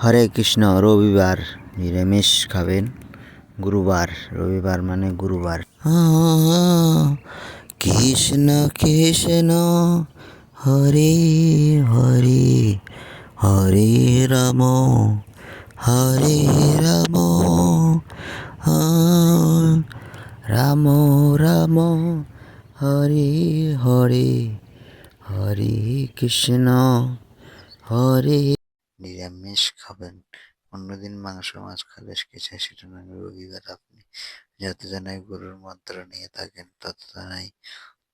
হরে কৃষ্ণ, রবিবার নিরামিষ খাবেন। গুরুবার, রবিবার মানে গুরুবার। কৃষ্ণ কৃষ্ণ, হরে হরে হরে রাম হরে রাম রাম রাম, হরে হরে হরে কৃষ্ণ, হরে নিরামিষ খাবেন। অন্যদিন মাংস মাছ খালে চাই সেটা নয় রবিবার আপনি যত জানাই গরুর মন্ত্র নিয়ে থাকেন তত জানাই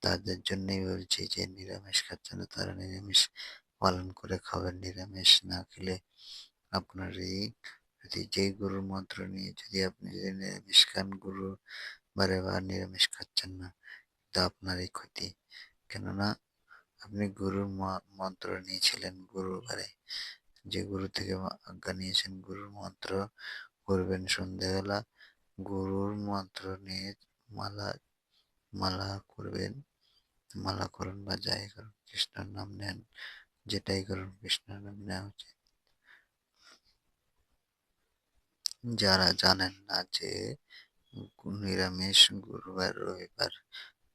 তাদের জন্যই বলছি যে, নিরামিষ খাচ্ছেন তারা নিরামিষ পালন করে খাবেন। নিরামিষ না খেলে আপনার এই যদি যেই গরুর মন্ত্র নিয়ে যদি আপনি যদি নিরামিষ খান, গরু বারে বার নিরামিষ খাচ্ছেন না তা আপনারই ক্ষতি। কেননা আপনি গুরুর মন্ত্র নিয়েছিলেন গুরুবারে যে গুরু থেকে আজ্ঞা নিয়েছেন, গুরুর মন্ত্র করবেন সন্ধ্যেবেলা। গুরুর মন্ত্র নিয়ে মালা মালা করবেন। মালা করুন বা যাই করুন, কৃষ্ণের নাম নেন, যেটাই করুন, কৃষ্ণের নাম নেওয়া উচিত। যারা জানেন না যে নিরামিষ গুরুবার রবিবার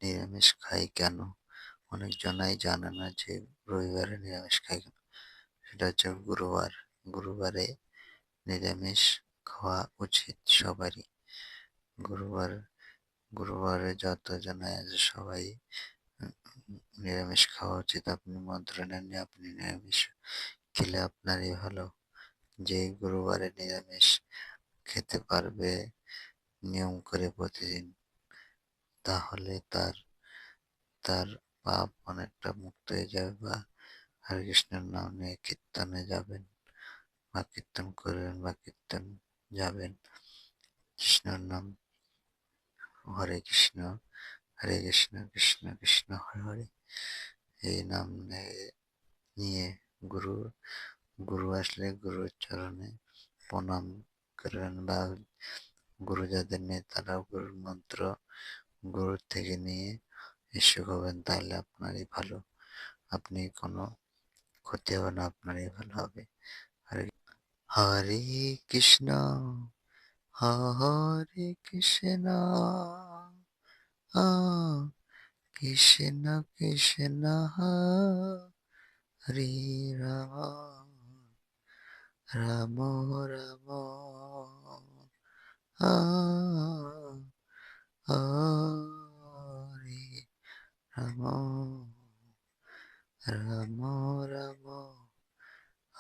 নিরামিষ খাই কেন? অনেক জনাই জানে না যে রবিবারে নিরামিষ খাই কেন। সেটা হচ্ছে গুরুবার, গুরুবারে নিরামিষ খাওয়া উচিত সবারই। গুরুবার, গুরুবারে যত জনাই আছে সবাই নিরামিষ খাওয়া উচিত। আপনি মন্ত্র নেন আপনি নিরামিষ খেলে আপনারই ভালো। যে গুরুবারে নিরামিষ খেতে পারবে নিয়ম করে প্রতিদিন, তাহলে তার তার পাপ অনেকটা মুক্ত হয়ে যাবে বা হরে কৃষ্ণের নাম নিয়ে কীর্তনে যাবেন বা কীর্তন করবেন বা কীর্তন যাবেন। কৃষ্ণের নাম হরে কৃষ্ণ হরে কৃষ্ণ কৃষ্ণ কৃষ্ণ, হরে হরে। এই নাম নিয়ে গুরু গুরু আসলে গুরুর চরণে প্রণাম করবেন বা গুরু যাদের নেই তারাও গুরুর মন্ত্র গুরুর থেকে নিয়ে হবেন তাহলে আপনারই ভালো। আপনি কোনো ক্ষতি হবে না, আপনারই ভালো হবে। হরে কৃষ্ণ হরে কৃষ্ণ কৃষ্ণ কৃষ্ণ, হরে রাম রাম রাম রাম রাম রাম।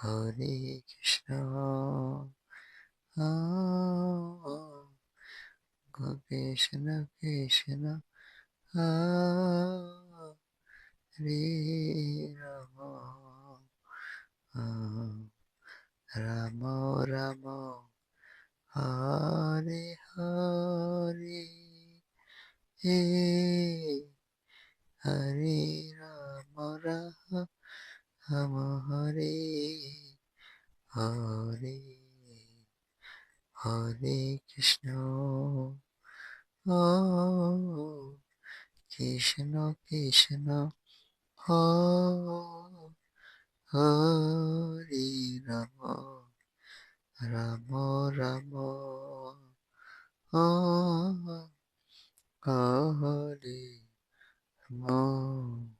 হরে কৃষ্ণ কৃষ্ণ কৃষ্ণ হরে রাম রাম রাম হরে হরে হে হরে রাম রাম হরে হরে হরে কৃষ্ণ কৃষ্ণ কৃষ্ণ হরে রাম রাম রাম হরে রাম।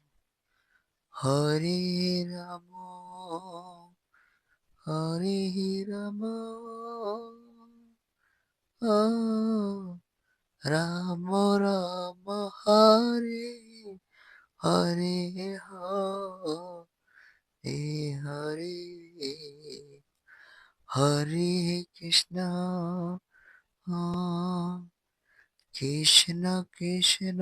রাম হরে রাম হরে রাম রাম রাম হরে হরে হরে হরে হরে কৃষ্ণ কৃষ্ণ কৃষ্ণ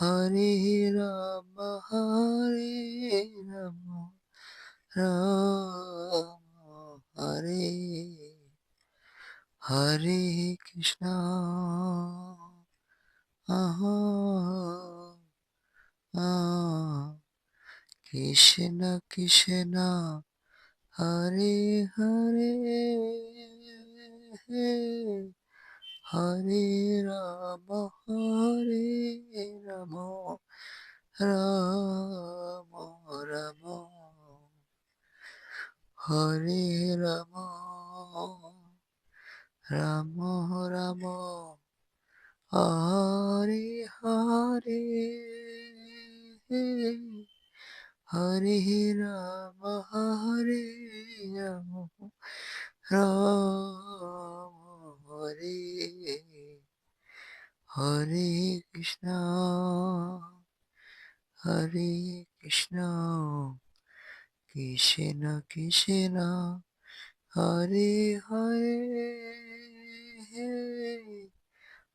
হরে রাম হরে রাম রাম, হরে হরে কৃষ্ণ আহা কৃষ্ণ কৃষ্ণ হরে হরে হরে রাম, হরে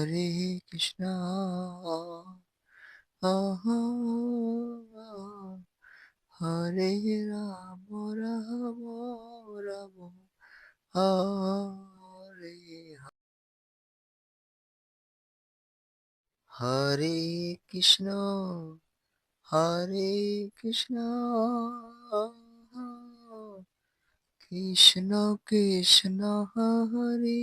হরে কৃষ্ণ হরে রাম রাম রাম হরে হরে কৃষ্ণ হরে কৃষ্ণ কৃষ্ণ কৃষ্ণ হরে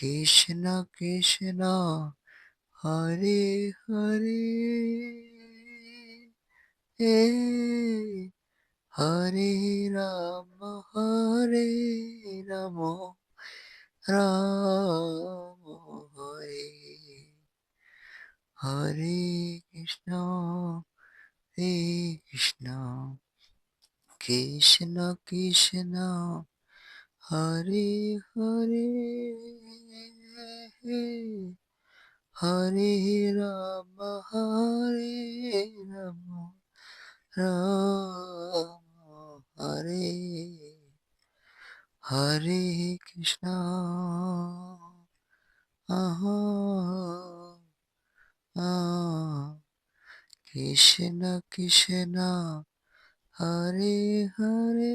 কৃষ্ণ কৃষ্ণ হরে হরে, এ হরে রাম হরে রাম রাম, হরে হরে কৃষ্ণ হরে কৃষ্ণ কৃষ্ণ কৃষ্ণ হরে হরে হরে রাম হরে রাম রাম হরে হরে কৃষ্ণ আহ কৃষ্ণ কৃষ্ণ হরে হরে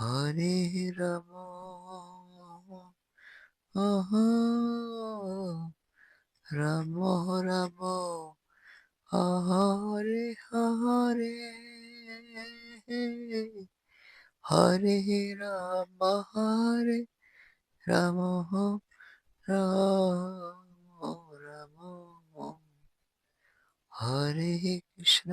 হরে রাম। রাম রাম। হরে হরে। হরে রাম হরে রাম। রাম রাম। হরে কৃষ্ণ।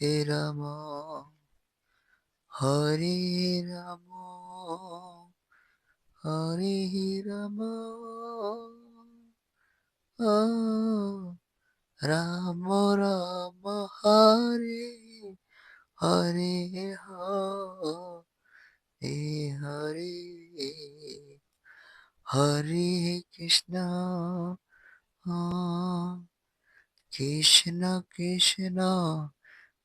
হরে রাম হরে রাম হরে রাম রাম রাম হরে হরে হরে হরে হরে কৃষ্ণ কৃষ্ণ কৃষ্ণ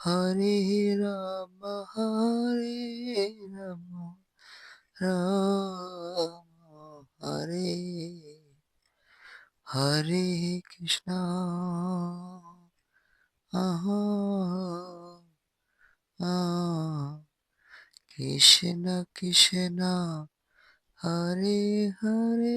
রাম হরে রাম রাম হরে হরে কৃষ্ণ আহা আ কৃষ্ণ কৃষ্ণ হরে হরে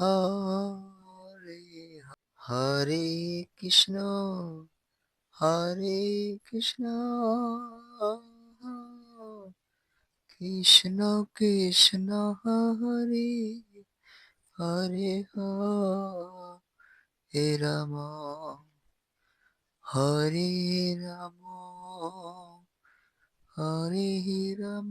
হরে হরে কৃষ্ণ হরে কৃষ্ণ কৃষ্ণ কৃষ্ণ হরে হরে হরে রাম হরে রাম হরে রাম